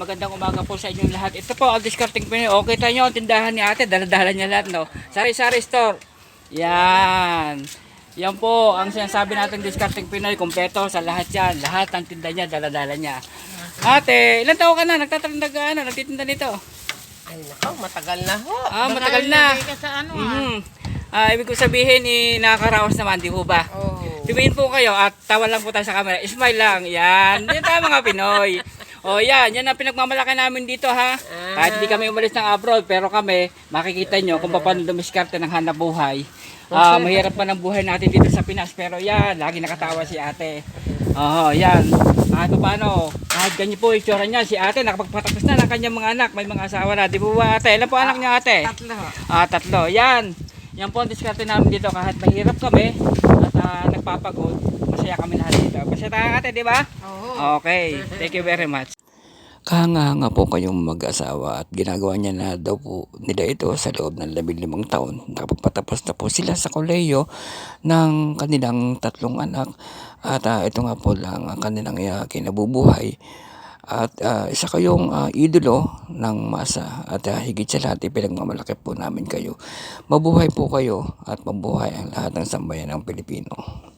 magandang umaga po sa inyong lahat. Ito po ang discarding Pinoy. Okay tayo nyo ang tindahan ni ate, daladala niya lahat, no? Sari-sari store. Yan. Yan po ang sinasabi natin discarding Pinoy, kompleto sa lahat yan. Lahat ng tinda niya, daladala niya. Ate, ilan taon ka na? Nagtatandag ano, nagtitinda nito? Ay, nako, matagal na ho. Ah, matagal na. Ka sa ano ah. Mhm. Ah, ibig ko sabihin, eh, nakakaraos naman, di po ba? Oh. Tumingin po kayo at tawa lang po tayo sa camera. Smile lang. Yan. Yan tayo mga Pinoy. O yan, yan ang pinagmamalaki namin dito ha. Kahit hindi kami umalis ng abroad, pero kami, makikita nyo kung paano dumiskarte ng hanap buhay. Ah, mahirap pa ng buhay natin dito sa Pinas, pero yan, lagi nakatawa si ate. Oo, yan. Kahit paano, kahit ganyan po itsura niya, si ate nakapagpatapos na ng kanyang mga anak, may mga asawa na. Di po ba ate? Ilan po anak niya ate? Tatlo. Ah, tatlo. Yan. Yan po ang diskarte namin dito kahit mahirap kami at ah, nagpapagod. Masaya kami Masaya tayo ate, di ba? Oo. Okay. Thank you very much. Kahanga po kayong mag-asawa at ginagawa niya na daw po nila ito sa loob ng labing limang taon. Nakapagpatapos na po sila sa koleyo ng kanilang tatlong anak at ah, ito nga po lang ang kanilang uh, kinabubuhay. At ah, isa kayong ah, idolo ng masa at ah, higit sa lahat ipinagmamalaki po namin kayo. Mabuhay po kayo at mabuhay ang lahat ng sambayan ng Pilipino.